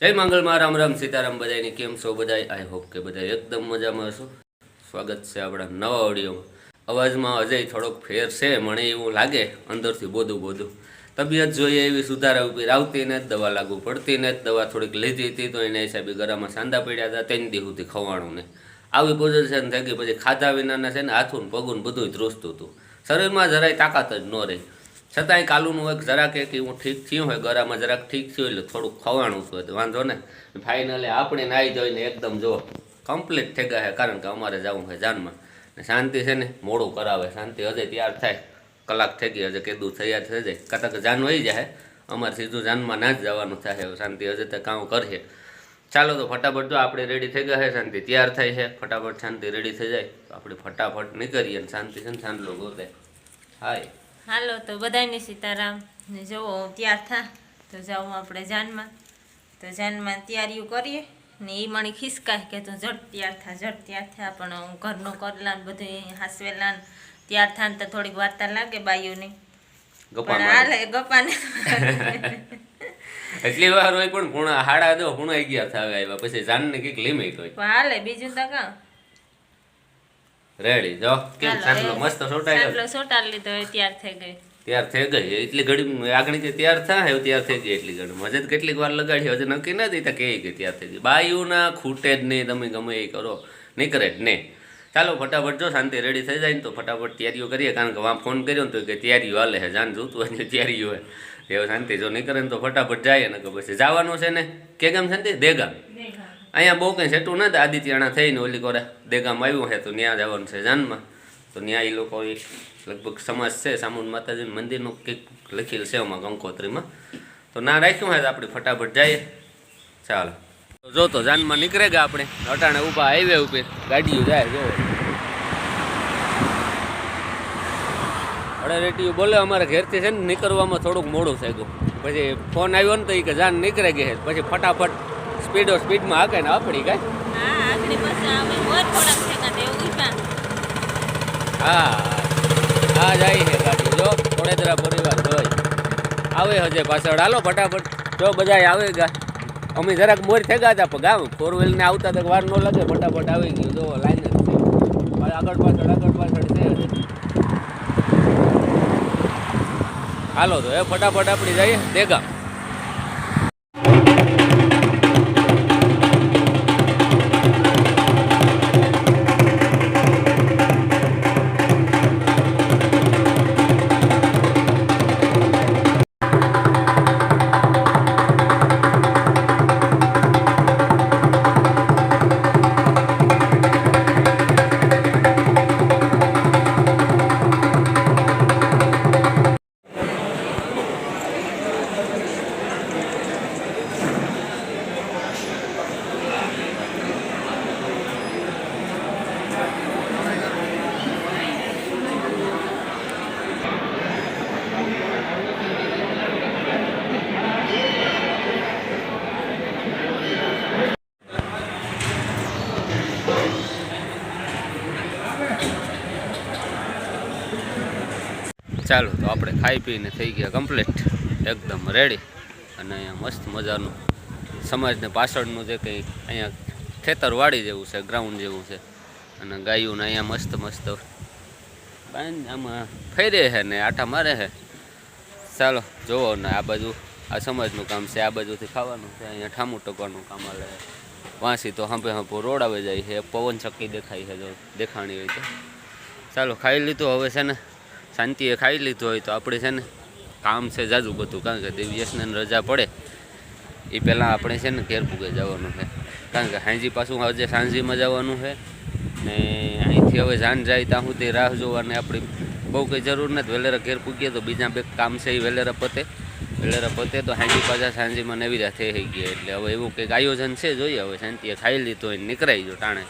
જય મંગળમાં રામ રામ, સીતારામ બધાની કેમ છો બધા આઈ હોપ કે બધા એકદમ મજામાં હશો. સ્વાગત છે આપણા નવા ઓડિયોમાં અવાજમાં અજય થોડોક ફેર છે, મને એવું લાગે, અંદરથી બોધું બોધું. તબિયત જોઈએ એવી સુધારા ઉપર આવતી ને દવા લાગુ પડતી ને દવા થોડીક લીધી હતી, તો એના હિસાબે ગરામાં સાંધા પડ્યા હતા તેની દી સુધી ખવાણું ને. આવી પોઝિશન થઈ ગઈ પછી ખાધા વિનાના છે ને, હાથું પગું બધું ધ્રુસતું હતું. શરીરમાં જરાય તાકાત જ ન રહી. છતાંય કાલુનું એક જરાક એક હું ઠીક થયું હોય ગરામાં જરાક ઠીક થયું એટલે થોડુંક ખવાણું છું વાંધો ને. ફાઇનલી આપણે નાહી જોઈને એકદમ જો કમ્પ્લીટ થઈ ગયા છે, કારણ કે અમારે જવું છે જાનમાં. ને શાંતિ છે ને, મોડું કરાવે, શાંતિ હજે તૈયાર થાય. કલાક થઈ ગઈ, હજે કીધું તૈયાર થઈ જાય. કદાચ જાન વહી જાય, અમારે સીધું જાનમાં ના જ જવાનું થાય શાંતિ હજે તો કામ કરીએ. ચાલો તો ફટાફટ જો આપણે રેડી થઈ ગયા છે, શાંતિ તૈયાર થાય છે. ફટાફટ શાંતિ રેડી થઈ જાય. આપણે ફટાફટ નીકળીએ અને શાંતિ છે ને શાંતલો ગોતે. હાય. હાલો તો બધાને સીતારામ. ને જુઓ હું તૈયાર થા. તો જાઉં આપણે જાનમાં. તો જાનમાં તૈયારીઓ કરીએ. ને એ મને ખિસકાય કે તું ઝટ તૈયાર થા ઝટ તૈયાર થા. પણ હું ઘરનું કરલા ને બધું હાસવેલા ને તૈયાર થા ને તો થોડીક વાર્તા લાગે બાઈઓની. પણ હાલે ગપાને એટલી વાર હોય પણ ગુણા હાડા દો પૂણા ગયા થાવે આવ્યા. પછી જાનની કંઈક હોય. પણ હાલે બીજું તો કાં રેડી જો. કેમ? હાલો, મસ્ત સોટાઈ ગયો. સાટલો સોટાડી લીધો હવે તૈયાર થઈ ગઈ. તૈયાર થઈ ગઈ? એટલી ઘડી આગળ જે તૈયાર થાય તૈયાર થઈ ગઈ એટલી ઘડી મજે કેટલીક વાર લગાડી હજુ નક્કી નથી દીધા કે કે તૈયાર થઈ ગઈ. બાયુના ખૂટે જ નહીં તમે ગમે એ કરો. નીકળે જ નહીં. ચાલો ફટાફટ જો શાંતિ રેડી થઈ જાય ને તો ફટાફટ તૈયારીઓ કરીએ. કારણ કે વાં ફોન કર્યો ને તો કે તૈયારીઓ હાલે છે જાન જોતું હોય ને તૈયારીઓ હોય. એવું શાંતિ જો નીકળે ને તો ફટાફટ જાય ને કે પછી જવાનું છે ને. કે ગામ શાંતિ? દેગામ. અહીંયા બહુ કંઈ સેટું નથી. આદિત્યાણા થઈને ઓલી કોરે દેગામ આવ્યું છે તો ત્યાં જવાનું છે જાનમાં. તો ત્યાં એ લોકો એ લગભગ સમાજ છે, સામુન માતાજીનું મંદિરનું કંઈક લખેલ છે એમાં કંકોત્રીમાં તો ના રાખ્યું હોય તો આપણે ફટાફટ જઈએ. ચાલો. જો તો જાનમાં નીકળે ગયા આપણે. અટાણે ઊભા હાઈવે ઉપર ગાડીઓ જાય જો અડે રેટીઓ બોલે અમારે ઘેરથી છે ને નીકળવામાં થોડુંક મોડું થઈ ગયું. પછી ફોન આવ્યો ને તો એ કે જાન નીકળે ગઈ પછી ફટાફટ સ્પીડો સ્પીડમાં હાકે ને આપડી કાંઈ? હા અમે થોડાક ઊભા હા હા જાય છે ગાડી. જો થોડેદરા પરિવાર જોઈ આવે હજે પાછળ. હાલો ફટાફટ. જો બધા આવે ગા. અમે જરાક મોર થેગા હતા પણ ગામ ફોર વ્હીલને આવતા તો વાર ન લાગે. ફટાફટ આવી ગયું. જો લાઈન જ છે. આગળ પાછળ આગળ પાછળ છે. હાલો તો એ ફટાફટ આપણે જઈએ દેગા. ચાલો. તો આપણે ખાઈ પીને થઈ ગયા કમ્પ્લીટ એકદમ રેડી અને અહીંયા મસ્ત મજાનું સમાજને પાછળનું જે કંઈ અહીંયા ખેતરવાડી જેવું છે ગ્રાઉન્ડ જેવું છે. અને ગાયોને અહીંયા મસ્ત મસ્ત આમાં ફેરે છે ને આટા મારે છે ચાલો જુઓ ને આ બાજુ આ સમાજનું કામ છે, આ બાજુથી ખાવાનું છે, અહીંયા ઠામું ટકવાનું કામ હાલે. વાંસી તો હાંભે હાંભો રોડ આવે જાય છે પવન ચક્કી દેખાય છે, જો દેખાણી હોય તો. ચાલો, ખાઈ લીધું હવે છે ને. શાંતિએ ખાઈ લીધું હોય તો આપણે છે ને કામ છે જાજુ બધું. કારણ કે દિવ્યેશને રજા પડે એ પહેલાં આપણે છે ને ઘેર પૂગે જવાનું છે. કારણ કે હાંજી પાછું આજે સાંજીમાં જવાનું છે ને અહીંથી હવે જાન જાય ત્યાં સુધી રાહ જોવાની આપણી બહુ કંઈ જરૂર નથી. વેલેરા ઘેર પૂગીએ તો બીજા બે કામ છે એ વેલેરા પતે. વેલેરા પતે તો હાંજી પાછા સાંજીમાં નવી રાહ થઈ ગયા. એટલે હવે એવું કંઈક આયોજન છે જોઈએ. હવે શાંતિએ ખાઈ લીધું હોય નીકળાઈ જો ટાણે.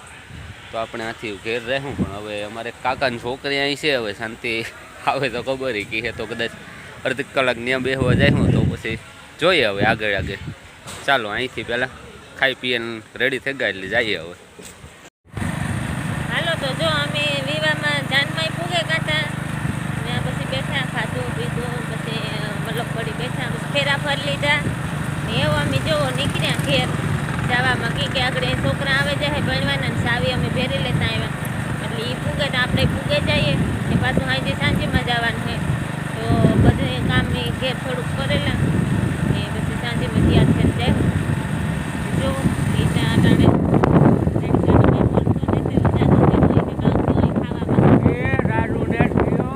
તો આપણે આથી ઘેર રહેવું. પણ હવે અમારે કાકાની છોકરી અહીં છે. હવે શાંતિ આવે તો ખબર કી છે તો કદાચ અડધી કલાક ત્યાં બેસવા જાય હું તો પછી જોઈએ હવે આગળ આગળ. ચાલો, અહીંથી પહેલાં ખાઈ પીએ રેડી થઈ ગયા એટલે જઈએ હવે. હાલો, તો જો અમે વિવાહમાં જાનમાં પૂગે ગાતા ને પછી બેઠા, ખાધું, પીધું, પછી મતલબ પડી બેઠા, પછી ફેરા ફરી લીધા. એવો અમે જોવો નીકળ્યા ઘેર. જવામાં કે આગળ એ છોકરા આવે છે ભણવાના સાવી અમે ભેરી લેતા આવ્યા. એ પૂગે તો આપણે પૂગે જઈએ ને પાછું આજે સાંજેમાં જવાનું છે તો બધે કામ એ ઘેર થોડુંક કરેલા ને પછી સાંજેમાં તૈયાર થઈને જાય જો એ ત્યાં અટાણે એ રાજુ નેટ થયો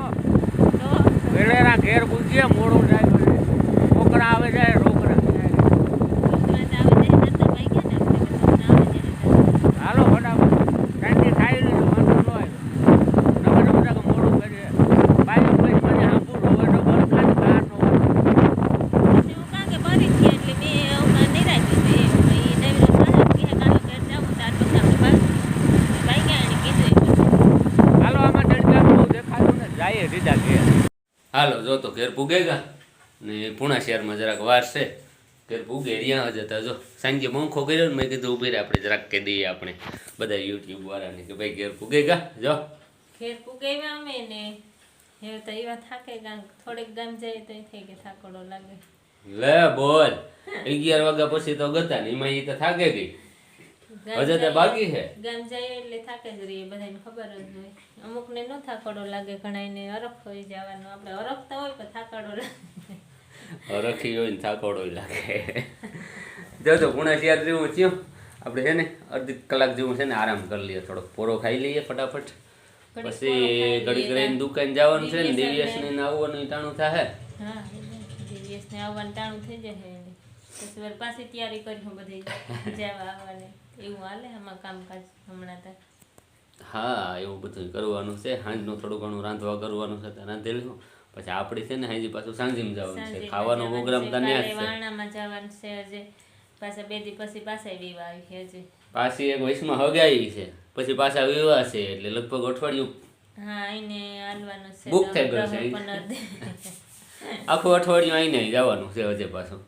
વેલેરા ઘેર પૂછીએ મોડું થાય પછી છોકરા આવે છે છોકરા હાલો ફટાફટ સાંજે ખાઈ લીધું વાંધો ન હોય નવા નવા કે મોડું કરીએ બાઈક પછી મને સાંભળું હવે ડબલ ખાલી બહારનો હાલો આમાં ચડકા બહુ દેખાતું સીધા ઘેર. હાલો જો તો ઘેર પૂગેગા. ને પૂણા શહેરમાં જરાક વાર છે. ઘેર પૂગે રહ્યા જતા જો સાંજે મોંખો કર્યો ને મેં કીધું ઊભી રહે આપણે જરાક કહી દઈએ આપણે. બધા યુટ્યુબ વાળાને કે ભાઈ ઘેર પૂગેગા જો. ઘેર પૂગે અમે ને. એ તો એવા થાકે ગામ થોડેક ગામ જાય તો એ થઈ કે થાકોડો લાગે. લે બોલ. અગિયાર વાગ્યા પછી તો ગતા ને એમાં એ તો થાકે ગઈ. હજે તે બાકી છે? ગામ જાય એટલે થાકે જ રહીએ બધાને ખબર જ હોય. અમુકને ન થાકડો લાગે ઘણાને અરખ હોય જવાનો. આપણે અરખતા હોય પણ થાકડો લાગે. અરખી હોય ને થાકડો લાગે. જો તો પુણા શહેર જેવું થયું. આપણે છે ને અડધી કલાક જેવું છે ને આરામ કરી લઈએ થોડોક. પોરો ખાઈ લઈએ ફટાફટ. પછી ઘડી રહીને દુકાન જવાનું છે ને દિવ્યશ દિવ્યેશ ને આવવાનું ટાણું થાય હા દિવસને આવવાનું ટાણું થઈ જશે. એને. પછી પાછી તૈયારી કરી બધી. જવા આવવાની. એવું હાલે આમાં કામકાજ હમણાં હા એવું બધું કરવાનું છે. સાંજનું થોડું ઘણું રાંધવા કરવાનું છે તે રાંધી લઉં પછી આપણે છે ને હાજી પાછું સાંજેમાં જવાનું છે. ખાવાનો પ્રોગ્રામ તને જ છે. વાણામાં જવાનું છે હજી. પાછા બે દી પછી પાછા વિવાહ આવી છે હજી. પાછી એક વયસમાં હગાઈ છે. પછી પાછા વિવાહ છે એટલે લગભગ અઠવાડિયું હા આઈને હાલવાનું છે. બુક થઈ ગયું છે. આખું અઠવાડિયું આઈને જવાનું છે હજે પાછું.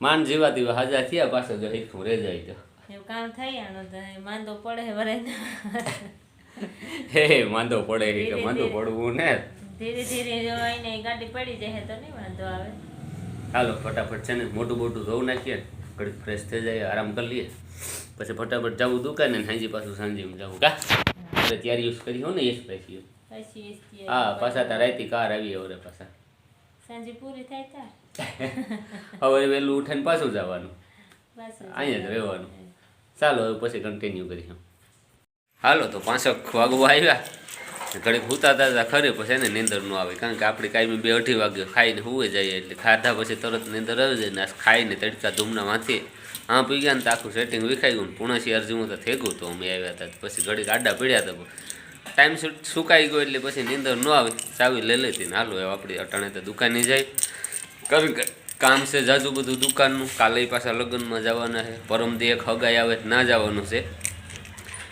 માન જીવા દીવા હાજર થયા પાછો જો હિરખું રે જાય તો. એવું કામ થાય આનો માંદો પડે વરાય હે હે માંદો પડે કે માંદો પડવું ને. ધીરે ધીરે જો આઈને ગાડી પડી જાય તો નહીં વાંધો આવે. હાલો ફટાફટ છે ને મોટું મોટું ધોવું નાખીએ. ઘડી ફ્રેશ થઈ જાય આરામ કરી લઈએ. પછી ફટાફટ જવું દુકાને ને સાંજે પાછું સાંજે જવું કા? એટલે ત્યારે યુઝ કરી હો ને સ્પેશિયલ પછી હા પાછા તાર રાતી કાર આવી હવે પાછા. સાંજે પૂરી થાય તાર. હવે વહેલું ઉઠીને પાછું જવાનું. બસ અહીંયા જ રહેવાનું. ચાલો, હવે પછી કન્ટિન્યુ કરીશું. હાલો, તો પાંચક વાગવા આવ્યા. ઘડીક હુતા તાતા ખરે, પછી એને નીંદર ન આવે. કારણ કે આપણે કાંઈ બે અઢી વાગે ખાઈને હુવે જઈએ એટલે ખાધા પછી તરત નીંદર આવી જાય ને ખાઈને તડકા ધૂમના માથે હા, પી ગયા ને તો આખું સેટિંગ વિખાઈ ગયું ને અરજીમાં તો થઈ ગયું તો અમે આવ્યા હતા પછી ઘડીક આડા પીડ્યા હતા ટાઈમ સુકાઈ ગયો એટલે પછી નીંદર ન આવે. ચાવી લઈ લેતી ને હાલો આપણે અટાણે તો દુકાને જાય. કારણ કે કામ છે જાજુ બધું દુકાનનું. કાલે પાછા લગ્નમાં જવાના છે. પરમદી એક હગાઈ આવે ના જવાનું છે.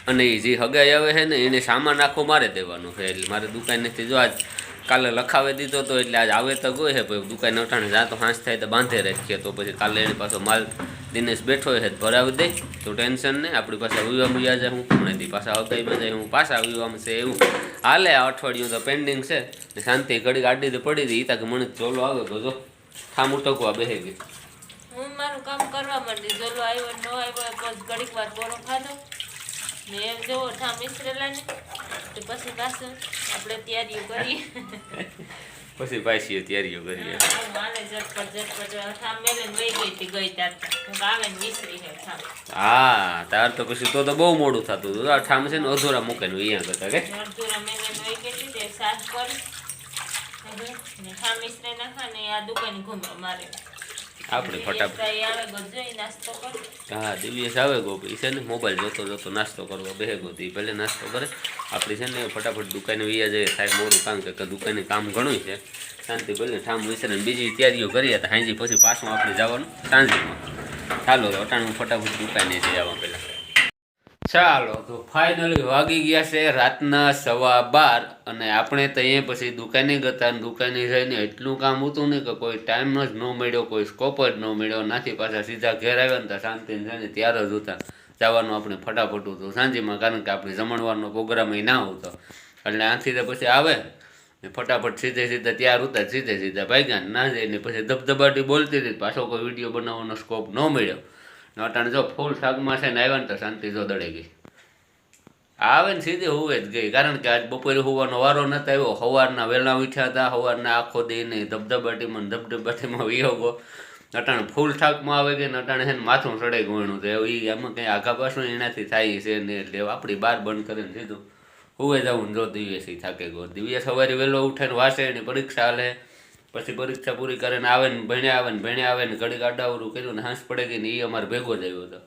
અને એ જે હગાઈ આવે છે ને, એને સામાન આખો મારે દેવાનો છે. એટલે મારે દુકાનેથી જો આજ કાલે લખાવી દીધો તો એટલે આજ આવે તો ગયો છે પછી દુકાન અટાણે જા તો હાંસ થાય તો બાંધે રાખીએ. તો પછી કાલે એને પાછો માલ દિનેશ બેઠો છે, ભરાવી દે. તો ટેન્શન નહીં. આપણી પાસે વ્યા જાય, હું હમણાંથી પાછા હગાઈમાં જાય, હું પાછા વિવામાં છે એવું. હાલે, આ અઠવાડિયું તો પેન્ડિંગ છે. શાંતિ ઘડી ગાડી તો પડી હતી એ તાકે મને ચોલો આવે તો જો. ઠામ ઉટકવા બેહે. ગઈ હું મારું કામ કરવા માંડી જોલો આવ્યો ન આવ્યો બસ ઘડીક વાર બોરો ખાધો. ને એમ જોવો ઠામ મિશ્રેલા તો પછી પાછું આપણે તૈયારીઓ કરીએ. પછી પાછી તૈયારીઓ કરીએ. માને ઝટપટ ઝટપટ ઠામ મેલે વહી ગઈ હતી ગઈ ત્યાર આવે ને મિશ્રી હે ઠામ. હા તાર તો પછી તો તો બહુ મોડું થતું હતું. ઠામ છે ને અધૂરા મૂકેલું અહીંયા કરતા કે? અડધુરા મેલે વહી ગઈ હતી સાફ કરી આપણે ફટાફટ. હા દિવ્યેશ આવે ગોપી. છે ને મોબાઈલ જોતો જોતો નાસ્તો કરવો બેહે ગો તી નાસ્તો કરે. આપણી છે ને ફટાફટ દુકાને વૈયા જઈએ સાહેબ મોરું કામ કે દુકાને કામ ઘણું છે. શાંતિ ભલે ઠામ વિસરે બીજી તૈયારીઓ કરીએ તો હાંજી પછી પાછું આપણે જવાનું સાંજે. ચાલો અટાણું ફટાફટ દુકાને જઈ આવવા પહેલાં ચાલો, તો ફાઇનલી વાગી ગયા છે રાતના સવા બાર અને આપણે તો અહીંયા પછી દુકાને ગતા દુકાને જઈને એટલું કામ હતું ને કે કોઈ ટાઈમ જ ન મળ્યો, કોઈ સ્કોપ જ ન મળ્યો. નાથી પાછા સીધા ઘેર આવ્યા ને તો શાંતિ ને ત્યારે જ હતા. જવાનું આપણે ફટાફટ હતું સાંજેમાં, કારણ કે આપણે જમણવારનો પ્રોગ્રામ ના આવતો. એટલે આથી તો પછી આવે ફટાફટ સીધે સીધા ત્યાર ઉતા સીધે સીધા ભાગ્યા ગયા ના જઈને પછી ધબધબાટી બોલતી હતી પાછો કોઈ વીડિયો બનાવવાનો સ્કોપ ન મળ્યો. ને જો ફૂલ શાકમાં છે ને આવ્યા ને તો શાંતિ જો દડે ગઈ. આવે ને સીધી હોવે જ ગઈ, કારણ કે આજ બપોરે હોવાનો વારો નતો આવ્યો. સવારના વહેલા ઉઠ્યા હતા સવારના આખો દઈને ધબધબાટીમાં ધબધબાટીમાં વિયોગો નટાણ ફૂલ થાકમાં આવે કે ને અટાણે છે ને માથું સડે ગણું તો એ એમાં કંઈ આઘા પાછું એનાથી થાય છે ને એટલે આપણી બાર બંધ કરીને સીધું હોવે જવું જો દિવ્યસી થાકે ગયો. દિવ્ય સવારે વહેલો ઉઠીને વાસે એની પરીક્ષા હાલે. પછી પરીક્ષા પૂરી કરીને આવે ને ભણ્યા આવે ને ભણ્યા આવે ને ઘડીક આડાવરું કર્યું ને હાંસ પડે ગઈ ને એ અમારે ભેગો જ આવ્યો હતો.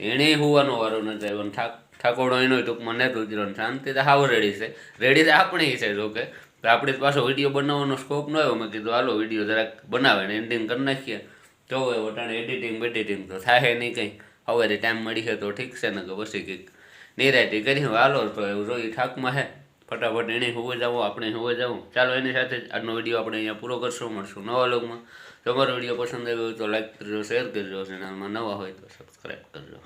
એણે હોવાનો વારો નથી આવ્યો ઠાક ઠાકોડો એનો ટૂંકમાં નથી ઉતર્યો શાંતિ તો હાવ રેડી છે. રેડી તો આપણી છે જોકે તો આપણે પાછો વીડિયો બનાવવાનો સ્કોપ ન આવ્યો. મેં કીધું, હાલો, વીડિયો જરાક બનાવે ને એન્ડિંગ કરી નાખીએ. તો હવે વટાણે એડિટિંગ બેડિટિંગ તો થાય નહીં કંઈ. હવે ટાઈમ મળી છે તો ઠીક છે ને કે પછી કંઈક નિરાયતી કરી. હાલો, તો એવું જોઈ ઠાકમાં હે. ફટાફટ એને હોવે જાઓ આપણે હોવે જાઓ ચાલો, એની સાથે આજનો વીડિયો આપણે અહીંયા પૂરો કરશું, મળશું નવા લોગમાં તમારો વીડિયો પસંદ આવ્યો હોય તો લાઈક કરજો શેર કરજો ચેનલમાં નવા હોય તો સબસ્ક્રાઈબ કરજો.